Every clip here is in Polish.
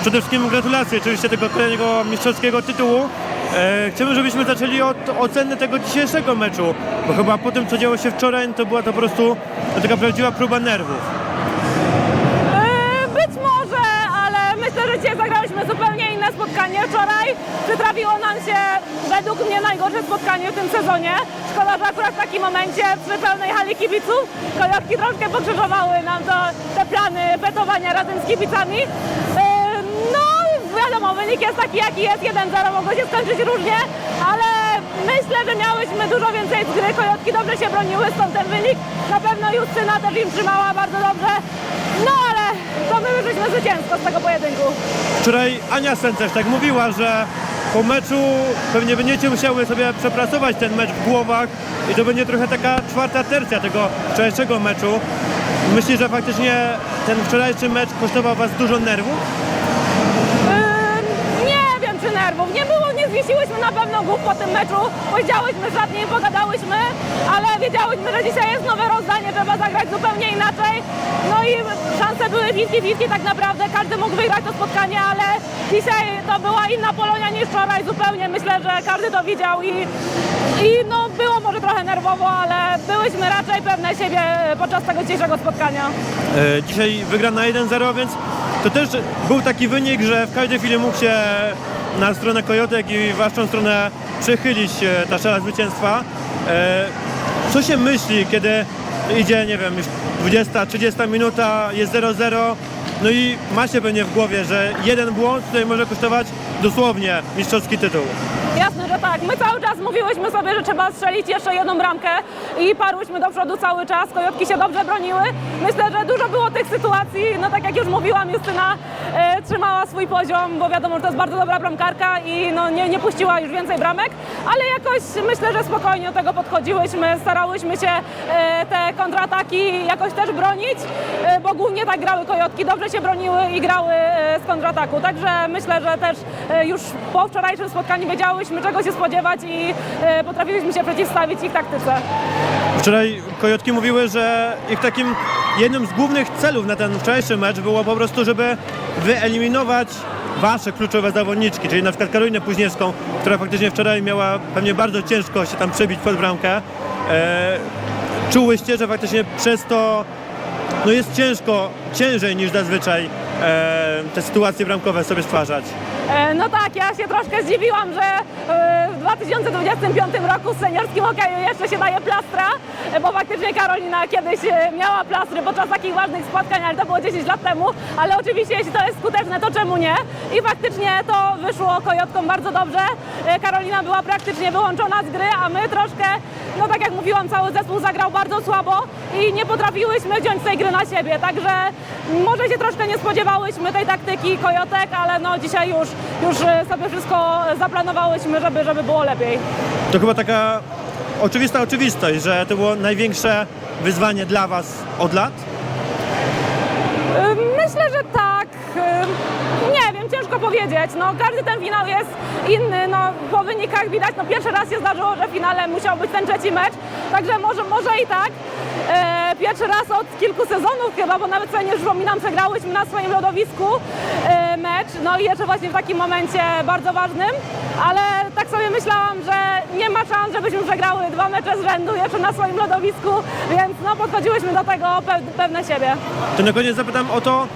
przede wszystkim gratulacje oczywiście tego kolejnego mistrzowskiego tytułu. E, Chcemy, żebyśmy zaczęli od oceny tego dzisiejszego meczu, bo chyba po tym, co działo się wczoraj, to była to po prostu taka prawdziwa próba nerwów. Yy, Być może, ale myślę, że dzisiaj zagrałyśmy zupełnie inne spotkanie. Wczoraj przytrafiło nam się według mnie najgorsze spotkanie w tym sezonie. Szkoda, że akurat w takim momencie przy pełnej hali kibiców kojotki troszkę pokrzyżowały nam to, te plany fetowania razem z kibicami. Wiadomo, wynik jest taki jaki jest, 1-0 mogło się skończyć różnie, ale myślę, że miałyśmy dużo więcej z gry. Kojotki dobrze się broniły, stąd ten wynik. Na pewno Justyna też im trzymała bardzo dobrze. No ale to my wyszliśmy zwycięsko z tego pojedynku. Wczoraj Ania Sęcerz tak mówiła, że po meczu pewnie będziecie musiały sobie przepracować ten mecz w głowach i to będzie trochę taka czwarta tercja tego wczorajszego meczu. Myślę, że faktycznie ten wczorajszy mecz kosztował Was dużo nerwów? Ym, nie wiem czy nerwów. Nie było, nie zwiesiłyśmy na pewno głów po tym meczu. Powiedziałyśmy żadnie, pogadałyśmy, ale wiedziałyśmy, że dzisiaj jest nowe rozdanie, trzeba zagrać zupełnie inaczej. No i szanse były 50-50 tak naprawdę. Każdy mógł wygrać to spotkanie, ale dzisiaj to była inna Polonia niż wczoraj zupełnie. Myślę, że każdy to widział i, i no było może trochę nerwowo, ale byłyśmy raczej pewne siebie podczas tego dzisiejszego spotkania. E, Dzisiaj wygrana 1-0, więc to też był taki wynik, że w każdej chwili mógł się na stronę Kojotek i w Waszą stronę przychylić e, ta szala zwycięstwa. E, Co się myśli, kiedy idzie, nie wiem, już 20, 30 minuta, jest 0-0, no i macie pewnie w głowie, że jeden błąd tutaj może kosztować dosłownie mistrzowski tytuł. Jasne, że tak. My cały czas mówiłyśmy sobie, że trzeba strzelić jeszcze jedną bramkę i parłyśmy do przodu cały czas. Kojotki się dobrze broniły. Myślę, że dużo było tych sytuacji. No tak jak już mówiłam, Justyna e, trzymała swój poziom, bo wiadomo, że to jest bardzo dobra bramkarka i no, nie, nie puściła już więcej bramek, ale jakoś myślę, że spokojnie do tego podchodziłyśmy, starałyśmy się e, te kontrataki jakoś też bronić, e, bo głównie tak grały Kojotki, dobrze się broniły i grały e, z kontrataku. Także myślę, że też e, już po wczorajszym spotkaniu wiedziałyśmy, czego się spodziewać i e, potrafiliśmy się przeciwstawić ich taktyce. Wczoraj Kojotki mówiły, że ich takim jednym z głównych celów na ten wczorajszy mecz było po prostu, żeby wyeliminować wasze kluczowe zawodniczki, czyli na przykład Karolinę Późniewską, która faktycznie wczoraj miała pewnie bardzo ciężko się tam przebić pod bramkę. E, czułyście, że faktycznie przez to no jest ciężko, ciężej niż zazwyczaj e, te sytuacje bramkowe sobie stwarzać. E, No tak, ja się troszkę zdziwiłam, że e, w 2025 roku w seniorskim hokeju jeszcze się daje plastra, e, bo faktycznie Karolina kiedyś e, miała plastry podczas takich ważnych spotkań, ale to było 10 lat temu, ale oczywiście jeśli to jest skuteczne, to czemu nie? I faktycznie to wyszło Kojotkom bardzo dobrze. E, Karolina była praktycznie wyłączona z gry, a my troszkę, no tak jak mówiłam, cały zespół zagrał bardzo słabo i nie potrafiłyśmy wziąć tej gry na siebie, także może się troszkę nie spodziewałyśmy tej taktyki Kojotek, ale no dzisiaj już, już e, sobie wszystko zaplanowałyśmy, żeby, żeby było lepiej. To chyba taka oczywista oczywistość, że to było największe wyzwanie dla was od lat? Ym, Myślę, że tak. Ym, Nie ciężko powiedzieć. No, każdy ten finał jest inny. No, po wynikach widać, no, pierwszy raz się zdarzyło, że finale musiał być ten trzeci mecz, także może, może i tak. E, pierwszy raz od kilku sezonów chyba, bo nawet sobie nie przypominam, przegrałyśmy na swoim lodowisku e, mecz, no i jeszcze właśnie w takim momencie bardzo ważnym, ale tak sobie myślałam, że nie ma szans, żebyśmy przegrały dwa mecze z rzędu jeszcze na swoim lodowisku, więc no, podchodziłyśmy do tego pew- pewne siebie. To na koniec zapytam o to,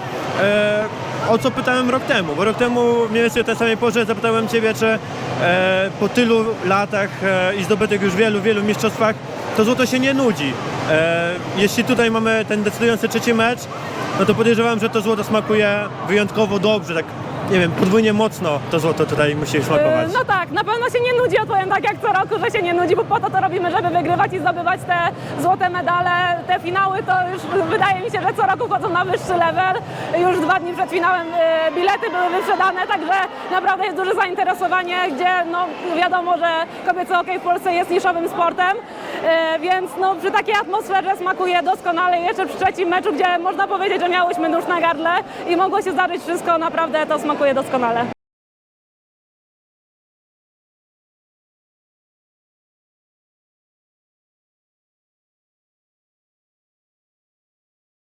e, o co pytałem rok temu, bo rok temu mniej więcej o tej samej porze zapytałem Ciebie, czy e, po tylu latach e, i zdobytych już wielu, wielu mistrzostwach to złoto się nie nudzi. E, jeśli tutaj mamy ten decydujący trzeci mecz, no to podejrzewam, że to złoto smakuje wyjątkowo dobrze, tak nie wiem, podwójnie mocno to złoto tutaj musi smakować. Yy, No tak, na pewno się nie nudzi, odpowiem tak jak co roku, że się nie nudzi, bo po to to robimy, żeby wygrywać i zdobywać te złote medale, te finały, to już wydaje mi się, że co roku chodzą na wyższy level. Już dwa dni przed finałem yy, bilety były wyprzedane, także naprawdę jest duże zainteresowanie, gdzie no wiadomo, że kobiecy hokej w Polsce jest niszowym sportem, więc no przy takiej atmosferze smakuje doskonale jeszcze przy trzecim meczu, gdzie można powiedzieć, że miałyśmy nóż na gardle i mogło się zdarzyć wszystko, naprawdę to smakuje doskonale.